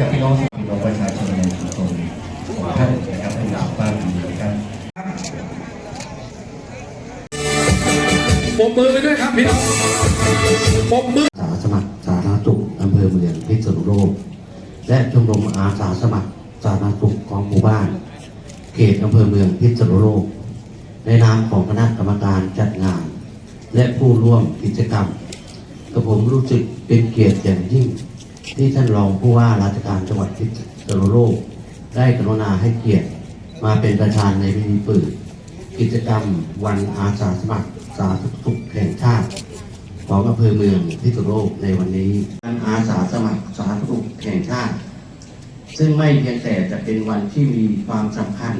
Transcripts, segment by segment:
กับพี่น้องพี่น้องประชาชนในชุมชนของท่านนะครับให้มีสุขภาพดีนะครับปมมือไปด้วยครับพี่น้องปมมืออาสาสมัครสาธารณสุขอำเภอเมืองพิษณุโลกและชมรมอาสาสมัครสาธารณสุขของหมู่บ้าน เขตอำเภอเมืองพิษณุโลกในนามของคณะกรรมการจัดงาน และผู้ร่วมกิจกรรมกระผมรู้สึกเป็นเกียรติอย่างยิ่ง ที่ท่านรองผู้ว่าราชการจังหวัดพิษณุโลกได้กรุณาให้เกียรติมาเป็นประธานในพิธีเปิดกิจกรรมวันอาสาสมัครสาธารณสุขแห่งชาติของอำเภอเมืองพิษณุโลกในวันนี้วันอาสาสมัครสาธารณสุขแห่งชาติ ซึ่งไม่เพียงแต่จะเป็นวันที่มีความสำคัญ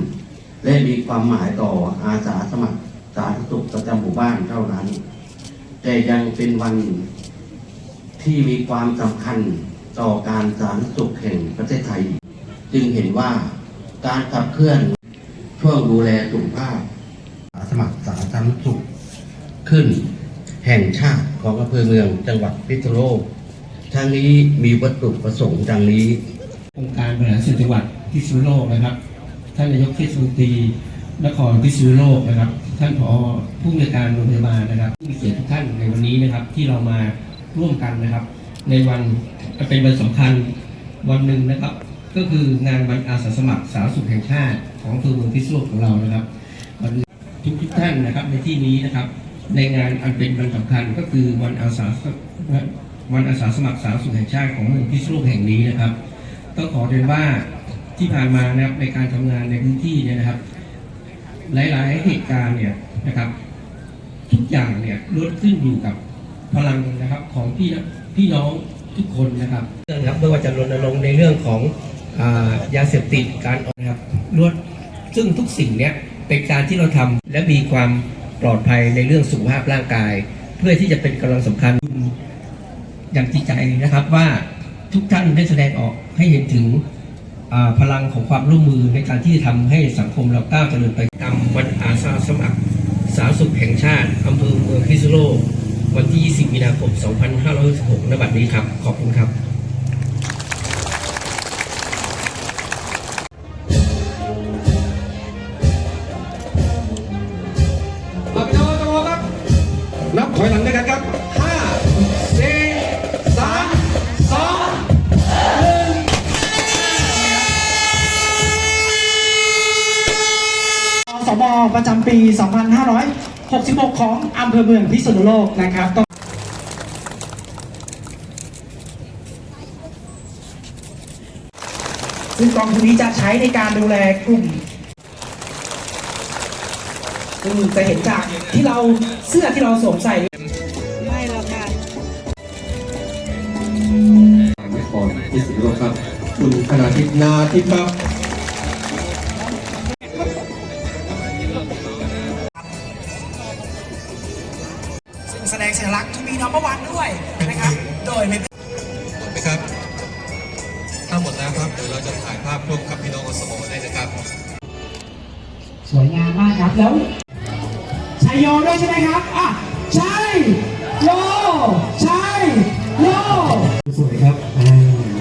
และมีความหมายต่ออาสาสมัครสาธารณสุขประจำหมู่บ้านเท่านั้น แต่ยังเป็นวันที่มีความสำคัญ ต่อการสาธารณสุขแห่งประเทศไทย จึงเห็นว่าการขับเคลื่อนช่วงดูแลสุขภาพอาสาสมัครสาธารณสุขขึ้น แห่งชาติของอำเภอเมืองจังหวัดพิษณุโลกทั้งนี้มีวัตถุประสงค์ดังนี้องค์การบริหารส่วนจังหวัดพิษณุโลกนะครับ ท่านนายกเทศมนตรีนครพิษณุโลกนะครับ ท่านผอผู้อำนวยการโรงพยาบาลนะครับผู้มีเกียรติทุกท่านในวันนี้นะครับ ที่เรามาร่วมกันนะครับ ในวันเป็นวันสำคัญวันหนึ่งนะครับ ก็คืองานวันอาสาสมัครสาธารณสุขแห่งชาติของอำเภอเมืองพิษณุโลกของเรานะครับวันทุกทุกท่านนะครับในที่นี้นะครับ ในงานอันเป็นวันสำคัญก็คือวันอาสาวันอาสาสมัครสาธารณสุขแห่งชาติของเมืองพิษณุโลกแห่งนี้นะครับต้องขอเรียนว่าที่ผ่านมานะครับในการทำงานในพื้นที่เนี่ยนะครับ หลาย ๆ เหตุการณ์เนี่ยนะครับ ทุกอย่างเนี่ยล้วนขึ้นอยู่กับพลังนะครับของพี่นะ พี่น้องทุกคนนะครับเรื่องครับไม่ว่าจะรณรงค์ในเรื่องของอายาเสพติดการออกนะครับลวนซึ่งทุกสิ่งเนี่ยเป็นการที่เราทำและมีความปลอดภัยในเรื่องสุขภาพร่างกาย เพื่อที่จะเป็นกำลังสำคัญอย่างจริงใจนะครับว่าทุกท่านได้แสดงออกให้เห็นถึงพลังของความร่วมมือในการที่จะทำให้สังคมเราก้าวเจริญไปตามวันอาสาสมัครสาธารณสุขแห่งชาติอำเภอเมืองพิษณุโลก วันที่ 20 มีนาคม 2566ณบัดนี้ครับ ขอบคุณครับ มาพี่น้องจังหวะครับ นับถอยหลังด้วยกันครับห้าสี่สามสองสมประจำปี 2566 ของอำเภอเมืองพิษณุโลกนะครับก็ซึ่งกองทุนนี้จะใช้ในการดูแลกลุ่มซึ่งจะเห็นจากที่เราเสื้อที่เราสวมใส่ไม่หรอกค่ะนครพิษณุโลกครับ คุณธนาทิพย์นาทิพย์ครับ แสดงสัญลักษณ์ทูบีนัมเบอร์วันด้วยนะครับ โดยไม่หมดไหมครับ ถ้าหมดแล้วครับเดี๋ยวเราจะถ่ายภาพร่วมกับพี่น้องอสมได้นะครับ สวยงามมากครับแล้วชัยโยด้วยใช่ไหมครับอะชัยโยชัยโยสวยครับอ่า